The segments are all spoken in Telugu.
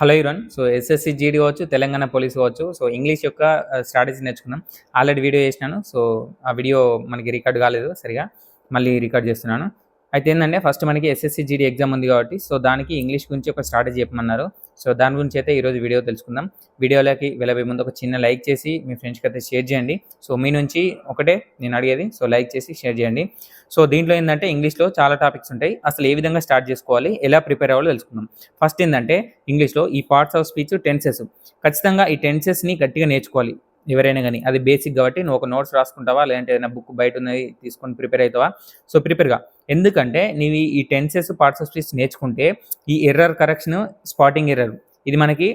Hello Iran. So SSC GD కావచ్చు తెలంగాణ పోలీస్ కావచ్చు. సో ఇంగ్లీష్ యొక్క స్ట్రాటజీ నేర్చుకున్నాం ఆల్రెడీ వీడియో చేసినాను. సో ఆ వీడియో మనకి రికార్డ్ కాలేదు సరిగా. మళ్ళీ రికార్డ్ చేస్తున్నాను. అయితే ఏంటంటే ఫస్ట్ మనకి ఎస్ఎస్సి జీడీ ఎగ్జామ్ ఉంది కాబట్టి సో దానికి ఇంగ్లీష్ గురించి ఒక స్ట్రాటజీ చెప్పమన్నారు. సో దాని గురించి అయితే ఈరోజు వీడియో తెలుసుకుందాం. వీడియోలోకి వెళ్ళబోయే ముందు ఒక చిన్న లైక్ చేసి మీ ఫ్రెండ్స్కి అయితే షేర్ చేయండి. సో మీ నుంచి ఒకటే నేను అడిగేది సో లైక్ చేసి షేర్ చేయండి. సో దీంట్లో ఏంటంటే ఇంగ్లీష్లో చాలా టాపిక్స్ ఉంటాయి. అసలు ఏ విధంగా స్టార్ట్ చేసుకోవాలి ఎలా ప్రిపేర్ అవ్వాలో తెలుసుకుందాం. ఫస్ట్ ఏంటంటే ఇంగ్లీష్లో ఈ పార్ట్స్ ఆఫ్ స్పీచ్ టెన్సెస్. ఖచ్చితంగా ఈ టెన్సెస్ని గట్టిగా నేర్చుకోవాలి ఎవరైనా కానీ. అది బేసిక్ కాబట్టి నువ్వు ఒక నోట్స్ రాసుకుంటావా లేదంటే ఏదైనా బుక్ బయట ఉన్నది తీసుకొని ప్రిపేర్ అవుతావా? సో ప్రిపేర్గా ఎందుకంటే నీవి ఈ టెన్సెస్ పార్ట్స్ ఆఫ్ స్పీచ్ నేర్చుకుంటే ఈ ఎర్రర్ కరెక్షన్ స్పాటింగ్ ఎర్రర్ ఇది మనకి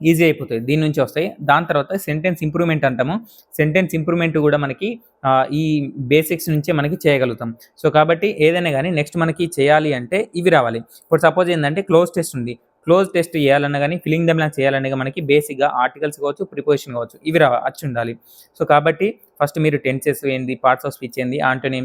ఈజీ అయిపోతుంది. దీని నుంచి వస్తాయి. దాని తర్వాత సెంటెన్స్ ఇంప్రూవ్మెంట్ అంటాము. సెంటెన్స్ ఇంప్రూవ్మెంట్ కూడా మనకి ఈ బేసిక్స్ నుంచే మనకి చేయగలుగుతాం. సో కాబట్టి ఏదైనా కానీ నెక్స్ట్ మనకి చేయాలి అంటే ఇవి రావాలి. ఇప్పుడు సపోజ్ ఏంటంటే క్లోజ్ టెస్ట్ ఉంది. క్లోజ్ టెస్ట్ చేయాలన్నా కానీ ఫిలింగ్ దెమ్ చేయాలన్నా మనకి బేసిక్గా ఆర్టికల్స్ కావచ్చు ప్రిపోజిషన్ కావచ్చు ఇవి రా వచ్చి ఉండాలి. సో కాబట్టి ఫస్ట్ మీరు టెన్సెస్ ఏంది పార్ట్స్ ఆఫ్ స్పీచ్ ఏంది ఆంటోనీ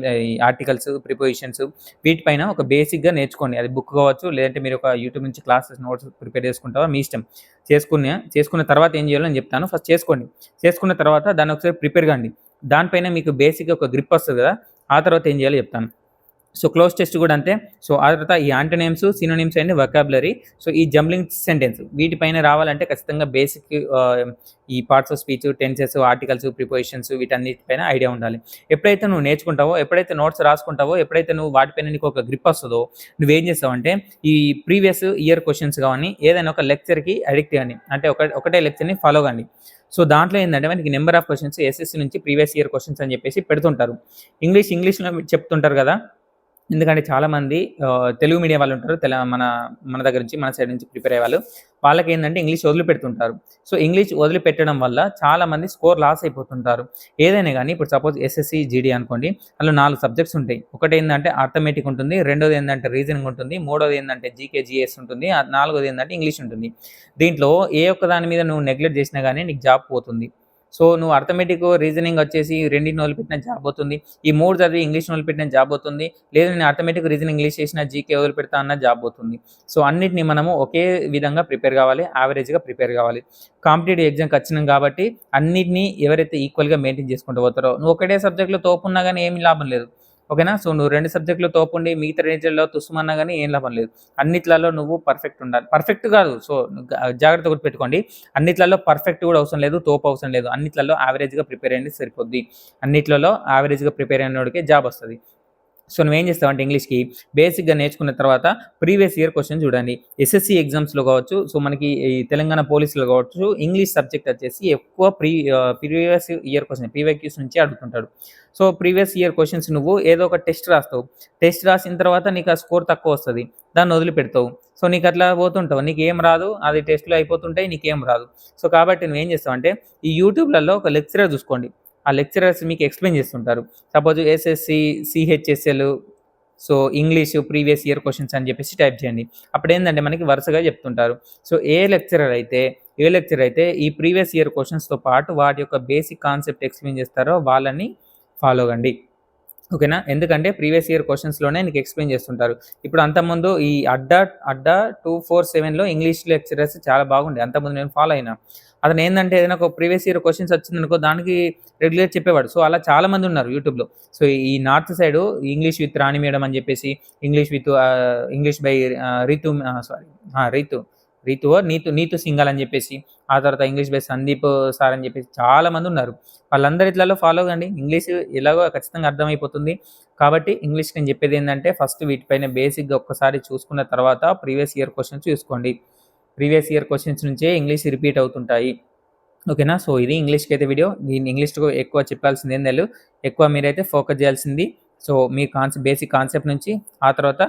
ఆర్టికల్స్ ప్రిపోజిషన్స్ వీటిపైన ఒక బేసిక్గా నేర్చుకోండి. అది బుక్ కావచ్చు లేదంటే మీరు ఒక యూట్యూబ్ నుంచి క్లాసెస్ నోట్స్ ప్రిపేర్ చేసుకుంటారో మీ ఇష్టం. చేసుకునే చేసుకున్న తర్వాత ఏం చేయాలో నేను చెప్తాను. ఫస్ట్ చేసుకోండి. చేసుకున్న తర్వాత దాన్ని ఒకసారి ప్రిపేర్ కాండి. దానిపైన మీకు బేసిక్గా ఒక గ్రిప్ వస్తుంది కదా ఆ తర్వాత ఏం చేయాలో చెప్తాను. సో క్లోజ్ టెస్ట్ కూడా అంతే. సో ఆ తర్వాత ఈ antonyms synonyms and vocabulary so ఈ జంబ్లింగ్ సెంటెన్స్ వీటిపైన రావాలంటే ఖచ్చితంగా బేసిక్ ఈ parts of speech tenses articles prepositions వీటన్నిటిపైన ఐడియా ఉండాలి. ఎప్పుడైతే నువ్వు నేర్చుకుంటావో ఎప్పుడైతే నోట్స్ రాసుకుంటావో ఎప్పుడైతే నువ్వు వాటిపైన నీకు ఒక గ్రిప్ వస్తుందో నువ్వేం చేస్తావు అంటే ఈ ప్రీవియస్ ఇయర్ క్వశ్చన్స్ కానీ ఏదైనా ఒక లెక్చర్కి అడిక్ట్ కానీ అంటే ఒక ఒకటే లెక్చర్ని ఫాలో కానీ సో దాంట్లో ఏంటంటే మనకి నెంబర్ ఆఫ్ క్వశ్చన్స్ ఎస్ఎస్సి నుంచి ప్రీవియస్ ఇయర్ క్వశ్చన్స్ అని చెప్పేసి పెడుతుంటారు. ఇంగ్లీష్ ఇంగ్లీష్లో చెప్తుంటారు కదా? ఎందుకంటే చాలామంది తెలుగు మీడియం వాళ్ళు ఉంటారు తెల మన మన దగ్గర నుంచి మన సైడ్ నుంచి ప్రిపేర్ అయ్యే వాళ్ళు. వాళ్ళకి ఏంటంటే ఇంగ్లీష్ వదిలిపెడుతుంటారు. సో ఇంగ్లీష్ వదిలిపెట్టడం వల్ల చాలామంది స్కోర్ లాస్ అయిపోతుంటారు. ఏదైనా కానీ ఇప్పుడు సపోజ్ ఎస్ఎస్సి జీడీ అనుకోండి అందులో నాలుగు సబ్జెక్ట్స్ ఉంటాయి. ఒకటి ఏంటంటే ఆర్థమెటిక్ ఉంటుంది రెండోది ఏంటంటే రీజనింగ్ ఉంటుంది మూడోది ఏంటంటే జీకే జిఎస్ ఉంటుంది నాలుగోది ఏంటంటే ఇంగ్లీష్ ఉంటుంది. దీంట్లో ఏ ఒక్క దాని మీద నువ్వు నెగ్లెక్ట్ చేసినా కానీ నీకు జాబ్ పోతుంది. సో నువ్వు అర్థమెటిక్ రీజనింగ్ వచ్చేసి రెండింటిని వదిలిపెట్టిన జాబ్ అవుతుంది. ఈ మూడు చదివి ఇంగ్లీష్ వదిలిపెట్టిన జాబ్ అవుతుంది. లేదు నేను అర్థమెటిక్ రీజనింగ్ ఇంగ్లీష్ చేసిన జీకే వదిలిపెడతా అన్న జాబ్ అవుతుంది. సో అన్నిటిని మనము ఒకే విధంగా ప్రిపేర్ కావాలి యావరేజ్గా ప్రిపేర్ కావాలి. కాంపిటేటివ్ ఎగ్జామ్కి వచ్చినాం కాబట్టి అన్నిటినీ ఎవరైతే ఈక్వల్గా మెయింటైన్ చేసుకుంటూ పోతారో నువ్వు ఒకటే సబ్జెక్ట్లో తోపున్నా కానీ ఏమి లాభం లేదు. ఓకేనా? సో నువ్వు రెండు సబ్జెక్టులు తోపుండి మిగతా రేంజ్లలో తుస్సుమన్నా కానీ ఏం లాభం లేదు. అన్నిట్లలో నువ్వు పర్ఫెక్ట్ ఉండాలి. పర్ఫెక్ట్ కాదు. సో జాగ్రత్త కూడా పెట్టుకోండి. అన్నిట్లలో పర్ఫెక్ట్ కూడా అవసరం లేదు తోపు అవసరం లేదు. అన్నిట్లలో యావరేజ్గా ప్రిపేర్ అయ్యింది సరిపోద్ది. అన్నిట్లలో యావరేజ్గా ప్రిపేర్ అయినోడికే జాబ్ వస్తుంది. సో నువ్వేం చేస్తావంటే ఇంగ్లీష్కి బేసిక్గా నేర్చుకున్న తర్వాత ప్రీవియస్ ఇయర్ క్వశ్చన్ చూడండి. ఎస్ఎస్సి ఎగ్జామ్స్లో కావచ్చు సో మనకి ఈ తెలంగాణ పోలీసులో కావచ్చు ఇంగ్లీష్ సబ్జెక్ట్ వచ్చేసి ఎక్కువ pre previous year question previous నుంచి అడుగుతుంటాడు. సో ప్రీవియస్ ఇయర్ క్వశ్చన్స్ నువ్వు ఏదో ఒక టెస్ట్ రాస్తావు. టెస్ట్ రాసిన తర్వాత నీకు ఆ స్కోర్ తక్కువ వస్తుంది. దాన్ని వదిలిపెడతావు. సో నీకు అట్లా పోతుంటావు. నీకు ఏం రాదు. అది టెస్ట్లో అయిపోతుంటాయి నీకేం రాదు. సో కాబట్టి నువ్వేం చేస్తావు అంటే ఈ యూట్యూబ్లలో ఒక లెక్చరర్ చూసుకోండి. ఆ లెక్చరర్స్ మీకు ఎక్స్ప్లెయిన్ చేస్తుంటారు. Suppose SSC CHSL so English previous year questions అని చెప్పేసి టైప్ చేయండి. అప్పుడు ఏంటంటే మనకి వరుసగా చెప్తుంటారు. సో ఏ లెక్చరర్ అయితే ఏ లెక్చర్ అయితే ఈ ప్రీవియస్ ఇయర్ క్వశ్చన్స్తో పాటు వాటి యొక్క బేసిక్ కాన్సెప్ట్ ఎక్స్ప్లెయిన్ చేస్తారో వాళ్ళని ఫాలో కండి. ఓకేనా? ఎందుకంటే ప్రీవియస్ ఇయర్ క్వశ్చన్స్లోనే నీకు ఎక్స్ప్లెయిన్ చేస్తుంటారు. ఇప్పుడు అంతకుముందు ఈ అడ్డా అడ్డా టూ ఫోర్ సెవెన్లో ఇంగ్లీష్ లెక్చరర్స్ చాలా బాగుండే. అంతకుముందు నేను ఫాలో అయినా. అతను ఏంటంటే ఏదైనా ఒక ప్రీవియస్ ఇయర్ క్వశ్చన్స్ వచ్చిందనుకో దానికి రెగ్యులర్ చెప్పేవాడు. సో అలా చాలా మంది ఉన్నారు యూట్యూబ్లో. సో ఈ north side English with Rani madam అని చెప్పేసి English with English by Ritu sorry Ritu Ritu Neetu Neetu single అని చెప్పేసి ఆ తర్వాత ఇంగ్లీష్ బై సందీప్ సార్ అని చెప్పేసి చాలా మంది ఉన్నారు. వాళ్ళందరి ఇట్లలో ఫాలో కండి. ఇంగ్లీష్ ఎలాగో ఖచ్చితంగా అర్థమైపోతుంది. కాబట్టి ఇంగ్లీష్ నేను చెప్పేది ఏంటంటే ఫస్ట్ వీటిపైన బేసిక్గా ఒక్కసారి చూసుకున్న తర్వాత ప్రీవియస్ ఇయర్ క్వశ్చన్స్ చూసుకోండి. ప్రీవియస్ ఇయర్ క్వశ్చన్స్ నుంచే ఇంగ్లీష్ రిపీట్ అవుతుంటాయి. ఓకేనా? సో ఇది ఇంగ్లీష్కి అయితే వీడియో. దీన్ని ఇంగ్లీష్కు ఎక్కువ చెప్పాల్సింది ఏం తెలియదు ఎక్కువ మీరైతే ఫోకస్ చేయాల్సింది సో మీ కాన్సెప్ట్ బేసిక్ కాన్సెప్ట్ నుంచి ఆ తర్వాత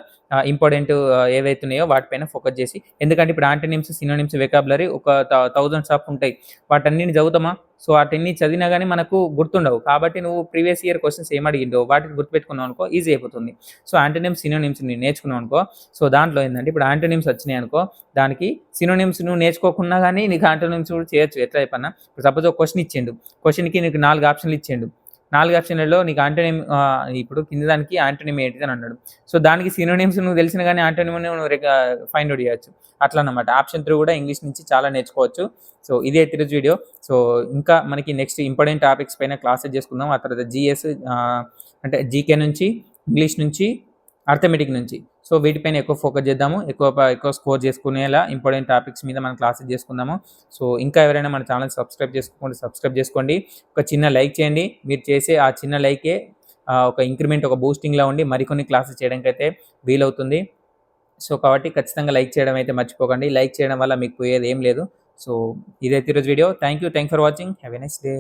ఇంపార్టెంట్ ఏవైతే ఉన్నాయో వాటిపైన ఫోకస్ చేసి ఎందుకంటే ఇప్పుడు ఆంటోనిమ్స్ సినోనిమ్స్ వెకాబులరీ ఒక థౌజండ్స్ ఆఫ్ ఉంటాయి. వాటన్నిటిని చదువుతామా? సో వాటిని చదివినా కానీ మనకు గుర్తుండవు. కాబట్టి నువ్వు ప్రీవియస్ ఇయర్ క్వశ్చన్స్ ఏం అడిగిండో వాటిని గుర్తుపెట్టుకున్నావు అనుకో ఈజీ అయిపోతుంది. సో ఆంటోనిమ్స్ సినోనిమ్స్ నేను నేర్చుకున్నావు అనుకో సో దాంట్లో ఏంటంటే ఇప్పుడు ఆంటోనిమ్స్ వచ్చినాయి అనుకో దానికి సినోనిమ్స్ నువ్వు నేర్చుకోకుండా కానీ నీకు ఆంటోనిమ్స్ కూడా చేయొచ్చు. ఎట్లా చెప్పన్నా? ఇప్పుడు సపోజ్ ఒక క్వశ్చన్ ఇచ్చిండు. క్వశ్చన్కి నీకు నాలుగు ఆప్షన్లు ఇచ్చిండు. నాలుగు ఆప్షన్లలో నీకు ఆంటోనిమ్ ఇప్పుడు కింద దానికి ఆంటోనిమ్ ఏంటిది అని అన్నాడు. సో దానికి సినోనిమ్స్ నువ్వు తెలిసిన కానీ ఆంటోనిమ్ నువ్వు ఫైండ్ అవుట్ చేయొచ్చు. అట్లా అనమాట ఆప్షన్ త్రూ కూడా ఇంగ్లీష్ నుంచి చాలా నేర్చుకోవచ్చు. సో ఇదే ఈరోజు వీడియో. సో ఇంకా మనకి నెక్స్ట్ ఇంపార్టెంట్ టాపిక్స్ పైన క్లాసెస్ చేసుకుందాం. ఆ తర్వాత జిఎస్ అంటే జీకే నుంచి ఇంగ్లీష్ నుంచి అర్థమెటిక్ నుంచి. సో వీటిపైన ఎక్కువ ఫోకస్ చేద్దాము. ఎక్కువ ఎక్కువ స్కోర్ చేసుకునేలా ఇంపార్టెంట్ టాపిక్స్ మీద మనం క్లాసెస్ చేసుకుందాము. సో ఇంకా ఎవరైనా మన ఛానల్ సబ్స్క్రైబ్ చేసుకోండి సబ్స్క్రైబ్ చేసుకోండి. ఒక చిన్న లైక్ చేయండి. మీరు చేసే ఆ చిన్న లైకే ఒక ఇంక్రిమెంట్ ఒక బూస్టింగ్లా ఉండి మరికొన్ని క్లాసెస్ చేయడానికి అయితే వీలవుతుంది. సో కాబట్టి ఖచ్చితంగా లైక్ చేయడం అయితే మర్చిపోకండి. లైక్ చేయడం వల్ల మీకు పోయేది ఏం లేదు. సో ఇదైతే ఈరోజు video thank you thank for watching have a next day